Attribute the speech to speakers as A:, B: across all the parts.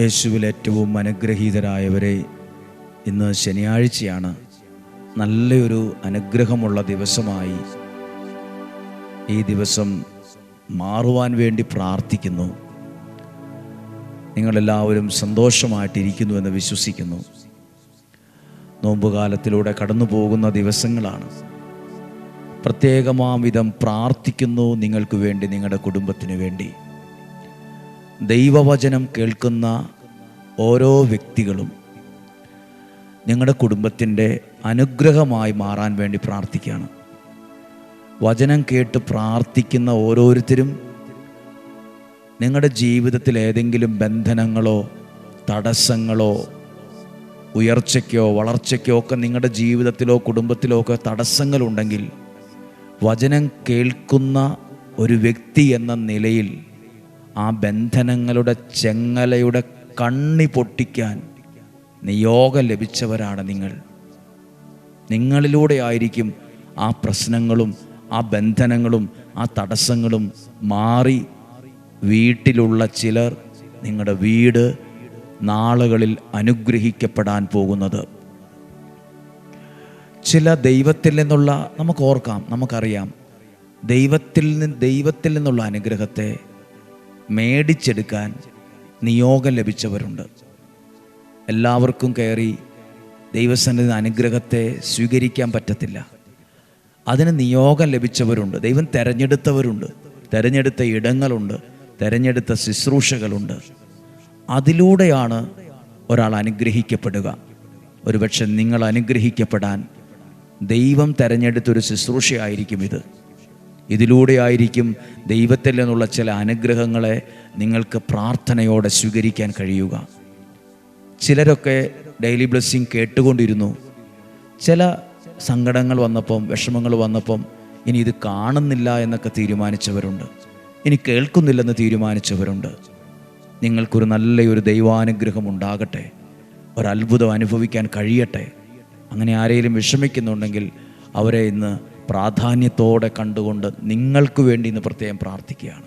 A: യേശുവിൽ ഏറ്റവും അനുഗ്രഹീതരായവരെ ഇന്ന് ശനിയാഴ്ചയാണ് നല്ലൊരു അനുഗ്രഹമുള്ള ദിവസമായി ഈ ദിവസം മാറുവാൻ വേണ്ടി പ്രാർത്ഥിക്കുന്നു. നിങ്ങളെല്ലാവരും സന്തോഷമായിട്ടിരിക്കുന്നു എന്ന് വിശ്വസിക്കുന്നു. നോമ്പുകാലത്തിലൂടെ കടന്നു പോകുന്ന ദിവസങ്ങളാണ്. പ്രത്യേകമാം വിധം പ്രാർത്ഥിക്കുന്നു നിങ്ങൾക്ക് വേണ്ടി നിങ്ങളുടെ കുടുംബത്തിന് വേണ്ടി. ദൈവവചനം കേൾക്കുന്ന ഓരോ വ്യക്തികളും നിങ്ങളുടെ കുടുംബത്തിന്റെ അനുഗ്രഹമായി മാറാൻ വേണ്ടി പ്രാർത്ഥിക്കുകയാണ്. വചനം കേട്ട് പ്രാർത്ഥിക്കുന്ന ഓരോരുത്തരും നിങ്ങളുടെ ജീവിതത്തിൽ ഏതെങ്കിലും ബന്ധനങ്ങളോ തടസ്സങ്ങളോ ഉയർച്ചയ്ക്കോ വളർച്ചയ്ക്കോ ഒക്കെ നിങ്ങളുടെ ജീവിതത്തിലോ കുടുംബത്തിലോ ഒക്കെ തടസ്സങ്ങളുണ്ടെങ്കിൽ വചനം കേൾക്കുന്ന ഒരു വ്യക്തി എന്ന നിലയിൽ ആ ബന്ധനങ്ങളുടെ ചെങ്ങലയുടെ കണ്ണി പൊട്ടിക്കാൻ നിയോഗം ലഭിച്ചവരാണ് നിങ്ങൾ. നിങ്ങളിലൂടെ ആയിരിക്കും ആ പ്രശ്നങ്ങളും ആ ബന്ധനങ്ങളും ആ തടസ്സങ്ങളും മാറി. വീട്ടിലുള്ള ചിലർ നിങ്ങളുടെ വീട് നാളുകളിൽ അനുഗ്രഹിക്കപ്പെടാൻ പോകുന്നത്. ചില ദൈവത്തിൽ നിന്നുള്ള നമുക്ക് ഓർക്കാം നമുക്കറിയാം. ദൈവത്തിൽ നിന്ന് ദൈവത്തിൽ നിന്നുള്ള അനുഗ്രഹത്തെ മേടിച്ചെടുക്കാൻ നിയോഗം ലഭിച്ചവരുണ്ട്. എല്ലാവർക്കും കയറി ദൈവസന്നിധി അനുഗ്രഹത്തെ സ്വീകരിക്കാൻ പറ്റത്തില്ല. അതിന് നിയോഗം ലഭിച്ചവരുണ്ട്. ദൈവം തിരഞ്ഞെടുത്തവരുണ്ട്. തിരഞ്ഞെടുത്ത ഇടങ്ങളുണ്ട്. തിരഞ്ഞെടുത്ത ശുശ്രൂഷകളുണ്ട്. അതിലൂടെയാണ് ഒരാൾ അനുഗ്രഹിക്കപ്പെടുക. ഒരുപക്ഷെ നിങ്ങൾ അനുഗ്രഹിക്കപ്പെടാൻ ദൈവം തിരഞ്ഞെടുത്തൊരു ശുശ്രൂഷയായിരിക്കും ഇത്. ഇതിലൂടെ ആയിരിക്കും ദൈവത്തിൽ നിന്നുള്ള ചില അനുഗ്രഹങ്ങളെ നിങ്ങൾക്ക് പ്രാർത്ഥനയോടെ സ്വീകരിക്കാൻ കഴിയുക. ചിലരൊക്കെ ഡെയിലി ബ്ലെസ്സിങ് കേട്ടുകൊണ്ടിരുന്നു. ചില സങ്കടങ്ങൾ വന്നപ്പം വിഷമങ്ങൾ വന്നപ്പം ഇനി ഇത് കാണുന്നില്ല എന്നൊക്കെ തീരുമാനിച്ചവരുണ്ട്. ഇനി കേൾക്കുന്നില്ലെന്ന് തീരുമാനിച്ചവരുണ്ട്. നിങ്ങൾക്കൊരു നല്ലൊരു ദൈവാനുഗ്രഹം ഉണ്ടാകട്ടെ. ഒരത്ഭുതം അനുഭവിക്കാൻ കഴിയട്ടെ. അങ്ങനെ ആരെങ്കിലും വിഷമിക്കുന്നുണ്ടെങ്കിൽ അവരെ ഇന്ന് പ്രാധാന്യത്തോടെ കണ്ടുകൊണ്ട് നിങ്ങൾക്ക് വേണ്ടി ഇന്ന് പ്രത്യേകം പ്രാർത്ഥിക്കുകയാണ്.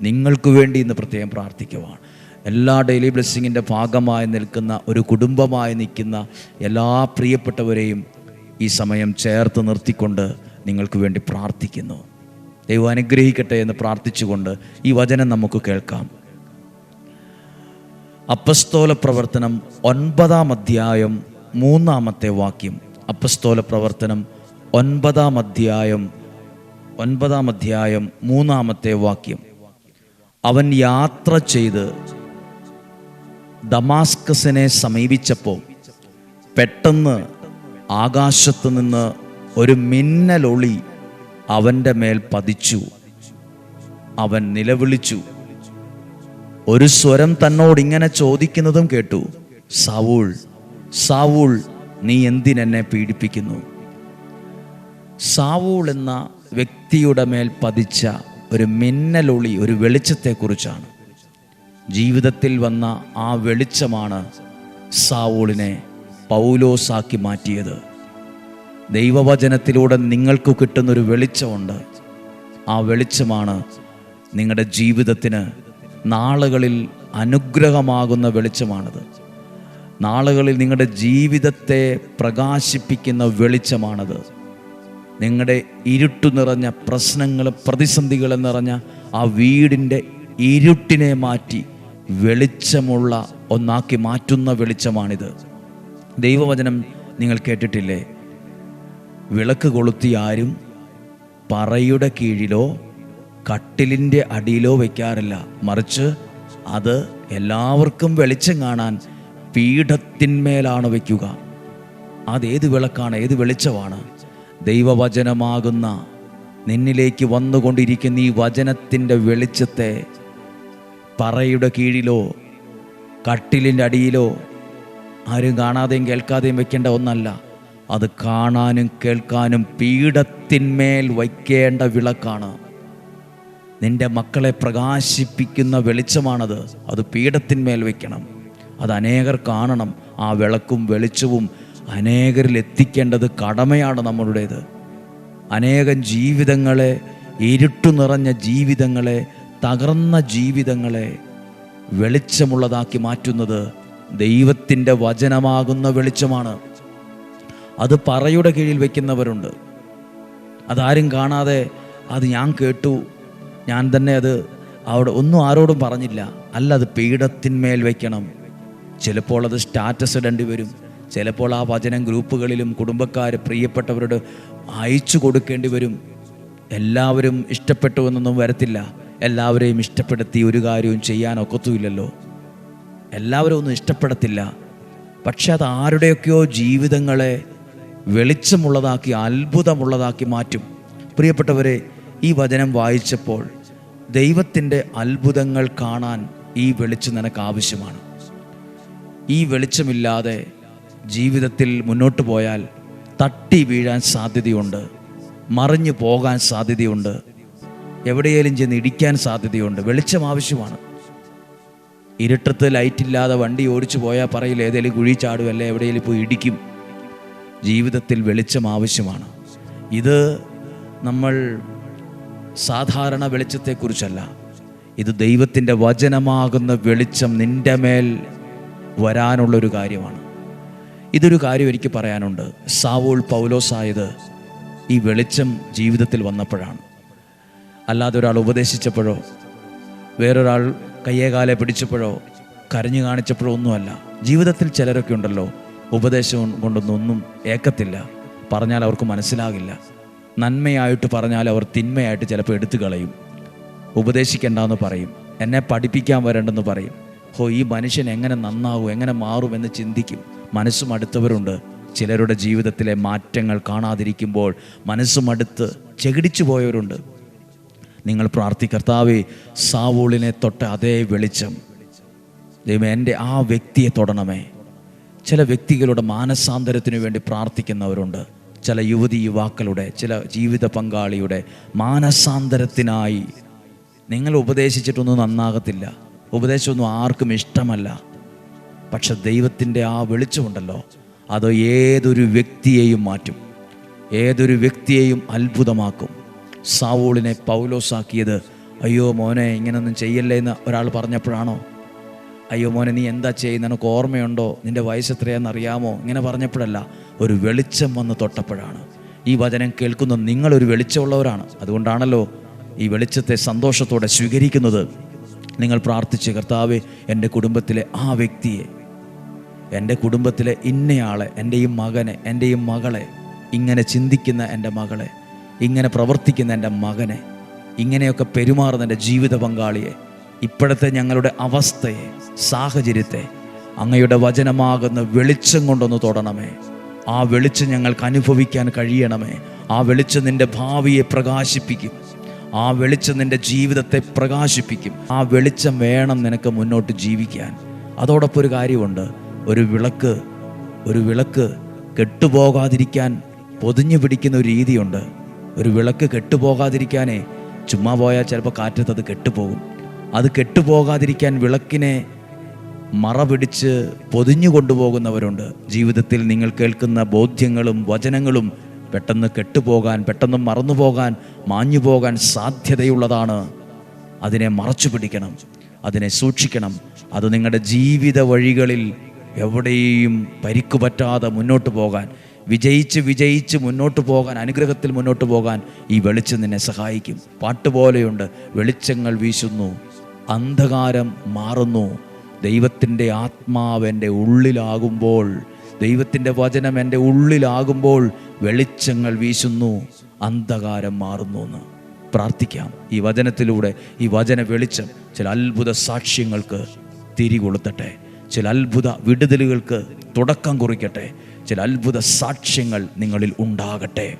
A: നിങ്ങൾക്ക് വേണ്ടി ഇന്ന് പ്രത്യേകം പ്രാർത്ഥിക്കുവാണ്. എല്ലാ ഡെയിലി ബ്ലെസ്സിങ്ങിന്റെ ഭാഗമായി നിൽക്കുന്ന ഒരു കുടുംബമായി നിൽക്കുന്ന എല്ലാ പ്രിയപ്പെട്ടവരെയും ഈ സമയം ചേർത്ത് നിർത്തിക്കൊണ്ട് നിങ്ങൾക്ക് വേണ്ടി പ്രാർത്ഥിക്കുന്നു. ദൈവം അനുഗ്രഹിക്കട്ടെ എന്ന് പ്രാർത്ഥിച്ചുകൊണ്ട് ഈ വചനം നമുക്ക് കേൾക്കാം. അപ്പസ്തോല പ്രവർത്തനം ഒൻപതാം അധ്യായം മൂന്നാമത്തെ വാക്യം. അപ്പസ്തോല പ്രവർത്തനം ഒൻപതാം അധ്യായം ഒൻപതാം അധ്യായം മൂന്നാമത്തെ വാക്യം. അവൻ യാത്ര ചെയ്ത് ദമാസ്കസിനെ സമീപിച്ചപ്പോൾ പെട്ടെന്ന് ആകാശത്ത് നിന്ന് ഒരു മിന്നലൊളി അവന്റെ മേൽ പതിച്ചു. അവൻ നിലവിളിച്ചു. ഒരു സ്വരം തന്നോട് ഇങ്ങനെ ചോദിക്കുന്നതും കേട്ടു. സാവൂൾ സാവൂൾ നീ എന്തിനെന്നെ പീഡിപ്പിക്കുന്നു? സാവൂൾ എന്ന വ്യക്തിയുടെ മേൽ പതിച്ച ഒരു മിന്നലൊളി ഒരു വെളിച്ചത്തെക്കുറിച്ചാണ്. ജീവിതത്തിൽ വന്ന ആ വെളിച്ചമാണ് സാവൂളിനെ പൗലോസാക്കി മാറ്റിയത്. ദൈവവചനത്തിലൂടെ നിങ്ങൾക്ക് കിട്ടുന്നൊരു വെളിച്ചമുണ്ട്. ആ വെളിച്ചമാണ് നിങ്ങളുടെ ജീവിതത്തിന് നാളുകളിൽ അനുഗ്രഹമാകുന്ന വെളിച്ചമാണത്. നാളുകളിൽ നിങ്ങളുടെ ജീവിതത്തെ പ്രകാശിപ്പിക്കുന്ന വെളിച്ചമാണത്. നിങ്ങളുടെ ഇരുട്ടു നിറഞ്ഞ പ്രശ്നങ്ങൾ പ്രതിസന്ധികൾ നിറഞ്ഞ ആ വീടിന്റെ ഇരുട്ടിനെ മാറ്റി വെളിച്ചമുള്ള ഒന്നാക്കി മാറ്റുന്ന വെളിച്ചമാണിത്. ദൈവവചനം നിങ്ങൾ കേട്ടിട്ടില്ലേ? വിളക്ക് കൊളുത്തി ആരും പറയുടെ കീഴിലോ കട്ടിലിന്റെ അടിയിലോ വയ്ക്കാറില്ല. മറിച്ച് അത് എല്ലാവർക്കും വെളിച്ചം കാണാൻ പീഠത്തിന്മേലാണ് വയ്ക്കുക. അതേത് വിളക്കാണ് ഏത് വെളിച്ചമാണ്? ദൈവവചനമാകുന്ന നിന്നിലേക്ക് വന്നുകൊണ്ടിരിക്കുന്ന ഈ വചനത്തിന്റെ വെളിച്ചത്തെ പറയുടെ കീഴിലോ കട്ടിലിന്റെ അടിയിലോ ആരും കാണാതെയും കേൾക്കാതെയും വെക്കേണ്ട ഒന്നല്ല. അത് കാണാനും കേൾക്കാനും പീഠത്തിന്മേൽ വയ്ക്കേണ്ട വിളക്കാണ്. നിന്റെ മക്കളെ പ്രകാശിപ്പിക്കുന്ന വെളിച്ചമാണത്. അത് പീഠത്തിന്മേൽ വയ്ക്കണം. അത് അനേകർ കാണണം. ആ വിളക്കും വെളിച്ചവും അനേകരിൽ എത്തിക്കേണ്ടത് കടമയാണ് നമ്മളുടേത്. അനേകം ജീവിതങ്ങളെ ഇരുട്ടു നിറഞ്ഞ ജീവിതങ്ങളെ തകർന്ന ജീവിതങ്ങളെ വെളിച്ചമുള്ളതാക്കി മാറ്റുന്നത് ദൈവത്തിന്റെ വചനമാകുന്ന വെളിച്ചമാണ്. അത് പറയുടെ കീഴിൽ വയ്ക്കുന്നവരുണ്ട്. അതാരും കാണാതെ അത് ഞാൻ കേട്ടു. ഞാൻ തന്നെ അത് അവിടെ ഒന്നും ആരോടും പറഞ്ഞില്ല. അല്ല അത് പീഠത്തിന്മേൽ വയ്ക്കണം. ചിലപ്പോൾ അത് സ്റ്റാറ്റസ് ഇടേണ്ടി വരും. ചിലപ്പോൾ ആ വചനം ഗ്രൂപ്പുകളിലും കുടുംബക്കാർ പ്രിയപ്പെട്ടവരോട് അയച്ചു കൊടുക്കേണ്ടി വരും. എല്ലാവരും ഇഷ്ടപ്പെട്ടു എന്നൊന്നും വരത്തില്ല. എല്ലാവരെയും ഇഷ്ടപ്പെടുത്തി ഒരു കാര്യവും ചെയ്യാൻ ഒക്കത്തുമില്ലല്ലോ. എല്ലാവരും ഒന്നും ഇഷ്ടപ്പെടത്തില്ല. പക്ഷെ അത് ആരുടെയൊക്കെയോ ജീവിതങ്ങളെ വെളിച്ചമുള്ളതാക്കി അത്ഭുതമുള്ളതാക്കി മാറ്റും. പ്രിയപ്പെട്ടവരെ ഈ വചനം വായിച്ചപ്പോൾ ദൈവത്തിന്റെ അത്ഭുതങ്ങൾ കാണാൻ ഈ വെളിച്ചം നിനക്ക് ആവശ്യമാണ്. ഈ വെളിച്ചമില്ലാതെ ജീവിതത്തിൽ മുന്നോട്ട് പോയാൽ തട്ടി വീഴാൻ സാധ്യതയുണ്ട് മറിഞ്ഞു പോകാൻ സാധ്യതയുണ്ട് എവിടെയെങ്കിലും ചെന്ന് ഇടിക്കാൻ സാധ്യതയുണ്ട്. വെളിച്ചം ആവശ്യമാണ്. ഇരുട്ടത്ത് ലൈറ്റില്ലാതെ വണ്ടി ഓടിച്ചു പോയാൽ പറയില്ല ഏതെങ്കിലും കുഴി ചാടും അല്ലെ എവിടെയെങ്കിലും പോയി ഇടിക്കും. ജീവിതത്തിൽ വെളിച്ചം ആവശ്യമാണ്. ഇത് നമ്മൾ സാധാരണ വെളിച്ചത്തെക്കുറിച്ചല്ല. ഇത് ദൈവത്തിന്റെ വചനമാകുന്ന വെളിച്ചം നിന്റെ മേൽ വരാനുള്ളൊരു കാര്യമാണ്. ഇതൊരു കാര്യം എനിക്ക് പറയാനുണ്ട്. സാവോൾ പൗലോസായത് ഈ വെളിച്ചം ജീവിതത്തിൽ വന്നപ്പോഴാണ്. അല്ലാതെ ഒരാൾ ഉപദേശിച്ചപ്പോഴോ വേറൊരാൾ കയ്യേകാലെ പിടിച്ചപ്പോഴോ കരഞ്ഞു കാണിച്ചപ്പോഴോ ഒന്നുമല്ല. ജീവിതത്തിൽ ചിലരൊക്കെ ഉണ്ടല്ലോ ഉപദേശം കൊണ്ടൊന്നും ഏക്കത്തില്ല. പറഞ്ഞാൽ അവർക്ക് മനസ്സിലാകില്ല. നന്മയായിട്ട് പറഞ്ഞാൽ അവർ തിന്മയായിട്ട് ചിലപ്പോൾ എടുത്തു കളയും. ഉപദേശിക്കേണ്ടെന്ന് പറയും. എന്നെ പഠിപ്പിക്കാൻ വരണ്ടെന്ന് പറയും. ഹോ ഈ മനുഷ്യൻ എങ്ങനെ നന്നാവും എങ്ങനെ മാറുമെന്ന് ചിന്തിക്കും. മനസ്സും അടുത്തവരുണ്ട്. ചിലരുടെ ജീവിതത്തിലെ മാറ്റങ്ങൾ കാണാതിരിക്കുമ്പോൾ മനസ്സും അടുത്ത് ചെകിടിച്ചു പോയവരുണ്ട്. നിങ്ങൾ പ്രാർത്ഥിക്കർത്താവേ സാവൂളിനെ തൊട്ട അതേ വെളിച്ചം. ദൈവം എന്റെ ആ വ്യക്തിയെ തൊടണമേ. ചില വ്യക്തികളുടെ മാനസാന്തരത്തിനു വേണ്ടി പ്രാർത്ഥിക്കുന്നവരുണ്ട്. ചില യുവതി യുവാക്കളുടെ ചില ജീവിത പങ്കാളിയുടെ മാനസാന്തരത്തിനായി. നിങ്ങൾ ഉപദേശിച്ചിട്ടൊന്നും നന്നാകത്തില്ല. ഉപദേശമൊന്നും ആർക്കും ഇഷ്ടമല്ല. പക്ഷെ ദൈവത്തിന്റെ ആ വെളിച്ചമുണ്ടല്ലോ അത് ഏതൊരു വ്യക്തിയെയും മാറ്റും. ഏതൊരു വ്യക്തിയെയും അത്ഭുതമാക്കും. സാവൂളിനെ പൗലോസാക്കിയത് അയ്യോ മോനെ ഇങ്ങനൊന്നും ചെയ്യല്ലേ എന്ന് ഒരാൾ പറഞ്ഞപ്പോഴാണോ? അയ്യോ മോനെ നീ എന്താ ചെയ്യുന്ന? നിനക്ക് ഓർമ്മയുണ്ടോ? നിന്റെ വയസ്സ് എത്രയാണെന്ന് അറിയാമോ? ഇങ്ങനെ പറഞ്ഞപ്പോഴല്ല ഒരു വെളിച്ചം വന്ന് തൊട്ടപ്പോഴാണ്. ഈ വചനം കേൾക്കുന്ന നിങ്ങളൊരു വെളിച്ചമുള്ളവരാണ്. അതുകൊണ്ടാണല്ലോ ഈ വെളിച്ചത്തെ സന്തോഷത്തോടെ സ്വീകരിക്കുന്നത്. നിങ്ങൾ പ്രാർത്ഥിച്ച് കർത്താവെ എന്റെ കുടുംബത്തിലെ ആ വ്യക്തിയെ എന്റെ കുടുംബത്തിലെ ഇന്നയാളെ എന്റെയും മകനെ എന്റെയും മകളെ ഇങ്ങനെ ചിന്തിക്കുന്ന എന്റെ മകളെ ഇങ്ങനെ പ്രവർത്തിക്കുന്ന എന്റെ മകനെ ഇങ്ങനെയൊക്കെ പെരുമാറുന്ന എന്റെ ജീവിത പങ്കാളിയെ ഇപ്പോഴത്തെ ഞങ്ങളുടെ അവസ്ഥയെ സാഹചര്യത്തെ അങ്ങയുടെ വചനമാകുന്ന വെളിച്ചം കൊണ്ടൊന്ന് തൊടണമേ. ആ വെളിച്ചം ഞങ്ങൾക്ക് അനുഭവിക്കാൻ കഴിയണമേ. ആ വെളിച്ചം നിന്റെ ഭാവിയെ പ്രകാശിപ്പിക്കും. ആ വെളിച്ചം നിന്റെ ജീവിതത്തെ പ്രകാശിപ്പിക്കും. ആ വെളിച്ചം വേണം നിനക്ക് മുന്നോട്ട് ജീവിക്കാൻ. അതോടൊപ്പം ഒരു കാര്യമുണ്ട്. ഒരു വിളക്ക് ഒരു വിളക്ക് കെട്ടുപോകാതിരിക്കാൻ പൊതിഞ്ഞു പിടിക്കുന്ന ഒരു രീതിയുണ്ട്. ഒരു വിളക്ക് കെട്ടുപോകാതിരിക്കാനേ ചുമ്മാ പോയാൽ ചിലപ്പോൾ കാറ്റത്ത് അത് കെട്ടുപോകും. അത് കെട്ടുപോകാതിരിക്കാൻ വിളക്കിനെ മറ പിടിച്ച് പൊതിഞ്ഞു കൊണ്ടുപോകുന്നവരുണ്ട്. ജീവിതത്തിൽ നിങ്ങൾ കേൾക്കുന്ന ബോധ്യങ്ങളും വചനങ്ങളും പെട്ടെന്ന് കെട്ടുപോകാൻ പെട്ടെന്ന് മറന്നുപോകാൻ മാഞ്ഞു പോകാൻ സാധ്യതയുള്ളതാണ്. അതിനെ മറച്ചു പിടിക്കണം അതിനെ സൂക്ഷിക്കണം. അത് നിങ്ങളുടെ ജീവിത വഴികളിൽ എവിടെയും പരിക്കു പറ്റാതെ മുന്നോട്ട് പോകാൻ വിജയിച്ച് വിജയിച്ച് മുന്നോട്ട് പോകാൻ അനുഗ്രഹത്തിൽ മുന്നോട്ട് പോകാൻ ഈ വെളിച്ചം നിന്നെ സഹായിക്കും. പാട്ടുപോലെയുണ്ട് വെളിച്ചങ്ങൾ വീശുന്നു അന്ധകാരം മാറുന്നു. ദൈവത്തിന്റെ ആത്മാവ് എന്റെ ഉള്ളിലാകുമ്പോൾ ദൈവത്തിന്റെ വചനം എന്റെ ഉള്ളിലാകുമ്പോൾ വെളിച്ചങ്ങൾ വീശുന്നു അന്ധകാരം മാറുന്നു എന്ന് പ്രാർത്ഥിക്കാം. ഈ വചനത്തിലൂടെ ഈ വചന വെളിച്ചം ചില അത്ഭുത സാക്ഷ്യങ്ങൾക്ക് തിരികൊളുത്തട്ടെ. ചില അത്ഭുത വിടുതലുകൾക്ക് തുടക്കം കുറിക്കട്ടെ. ചില അത്ഭുത സാക്ഷ്യങ്ങൾ നിങ്ങളിൽ ഉണ്ടാകട്ടെ.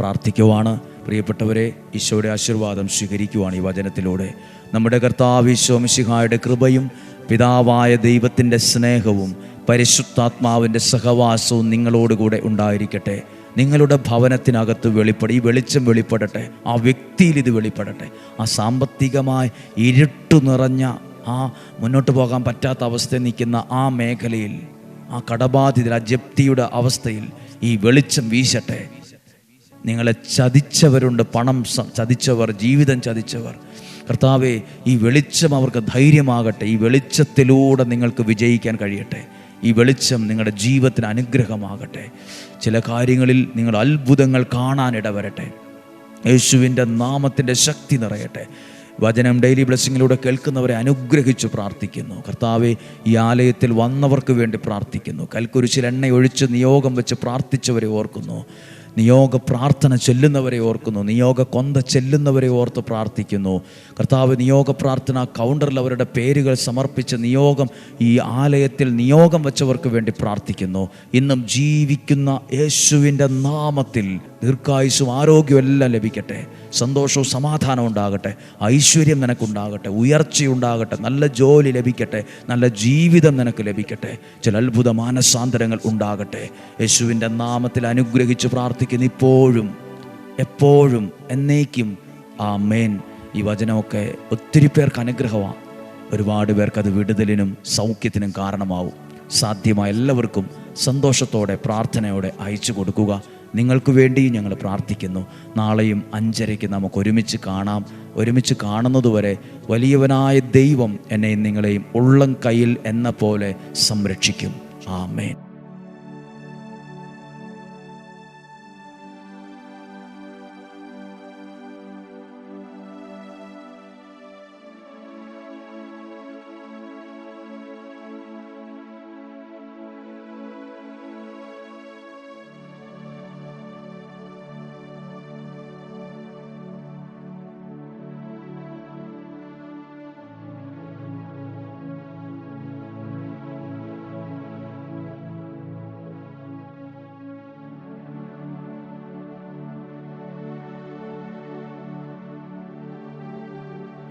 A: പ്രാർത്ഥിക്കുവാണ് പ്രിയപ്പെട്ടവരെ ഈശോയുടെ ആശീർവാദം സ്വീകരിക്കുവാണ് ഈ വചനത്തിലൂടെ. നമ്മുടെ കർത്താവ് ഈശോ മിശിഹായുടെ കൃപയും പിതാവായ ദൈവത്തിന്റെ സ്നേഹവും പരിശുദ്ധാത്മാവിന്റെ സഹവാസവും നിങ്ങളോടുകൂടെ ഉണ്ടായിരിക്കട്ടെ. നിങ്ങളുടെ ഭവനത്തിനകത്ത് വെളിപ്പെട ഈ വെളിച്ചം വെളിപ്പെടട്ടെ. ആ വ്യക്തിയിൽ ഇത് വെളിപ്പെടട്ടെ. ആ സാമ്പത്തികമായി ഇരുട്ടു നിറഞ്ഞ ആ മുന്നോട്ട് പോകാൻ പറ്റാത്ത അവസ്ഥയിൽ നിൽക്കുന്ന ആ മേഖലയിൽ ആ കടബാധിത ആ ജപ്തിയുടെ അവസ്ഥയിൽ ഈ വെളിച്ചം വീശട്ടെ. നിങ്ങളെ ചതിച്ചവരുണ്ട് പണം ചതിച്ചവർ ജീവിതം ചതിച്ചവർ. കർത്താവെ ഈ വെളിച്ചം അവർക്ക് ധൈര്യമാകട്ടെ. ഈ വെളിച്ചത്തിലൂടെ നിങ്ങൾക്ക് വിജയിക്കാൻ കഴിയട്ടെ. ഈ വെളിച്ചം നിങ്ങളുടെ ജീവിതത്തിന് അനുഗ്രഹമാകട്ടെ. ചില കാര്യങ്ങളിൽ നിങ്ങൾ അത്ഭുതങ്ങൾ കാണാനിടവരട്ടെ. യേശുവിന്റെ നാമത്തിന്റെ ശക്തി നിറയട്ടെ. വചനം ഡെയിലി ബ്ലെസ്സിങ്ങിലൂടെ കേൾക്കുന്നവരെ അനുഗ്രഹിച്ചു പ്രാർത്ഥിക്കുന്നു. കർത്താവെ ഈ ആലയത്തിൽ വന്നവർക്ക് വേണ്ടി പ്രാർത്ഥിക്കുന്നു. കൽക്കുരിശിൽ എണ്ണ ഒഴിച്ച് നിയോഗം വെച്ച് പ്രാർത്ഥിച്ചവരെ ഓർക്കുന്നു. നിയോഗ പ്രാർത്ഥന ചെല്ലുന്നവരെ ഓർക്കുന്നു. നിയോഗ കൊന്ത ചെല്ലുന്നവരെ ഓർത്ത് പ്രാർത്ഥിക്കുന്നു. കർത്താവ് നിയോഗ പ്രാർത്ഥന കൗണ്ടറിൽ അവരുടെ പേരുകൾ സമർപ്പിച്ച് നിയോഗം ഈ ആലയത്തിൽ നിയോഗം വെച്ചവർക്ക് വേണ്ടി പ്രാർത്ഥിക്കുന്നു. ഇന്നും ജീവിക്കുന്ന യേശുവിന്റെ നാമത്തിൽ ദീർഘായുസും ആരോഗ്യവും എല്ലാം ലഭിക്കട്ടെ. സന്തോഷവും സമാധാനവും ഉണ്ടാകട്ടെ. ഐശ്വര്യം നിനക്കുണ്ടാകട്ടെ. ഉയർച്ചയുണ്ടാകട്ടെ. നല്ല ജോലി ലഭിക്കട്ടെ. നല്ല ജീവിതം നിനക്ക് ലഭിക്കട്ടെ. ചില അത്ഭുത മാനസാന്തരങ്ങൾ ഉണ്ടാകട്ടെ. യേശുവിന്റെ നാമത്തിൽ അനുഗ്രഹിച്ച് പ്രാർത്ഥിക്കുന്ന ഇപ്പോഴും എപ്പോഴും എന്നേക്കും. ആ മേൻ ഈ വചനമൊക്കെ ഒത്തിരി പേർക്ക് അനുഗ്രഹമാണ്. ഒരുപാട് പേർക്ക് അത് വിടുതലിനും സൗഖ്യത്തിനും കാരണമാവും. സാധ്യമായ എല്ലാവർക്കും സന്തോഷത്തോടെ പ്രാർത്ഥനയോടെ അയച്ചു കൊടുക്കുക. നിങ്ങൾക്ക് വേണ്ടിയും ഞങ്ങൾ പ്രാർത്ഥിക്കുന്നു. നാളെയും അഞ്ചരയ്ക്ക് നമുക്ക് ഒരുമിച്ച് കാണാം. ഒരുമിച്ച് കാണുന്നതുവരെ വലിയവനായ ദൈവം എന്നെയും നിങ്ങളെയും ഉള്ളം കയ്യിൽ എന്ന പോലെ സംരക്ഷിക്കും. ആമേൻ.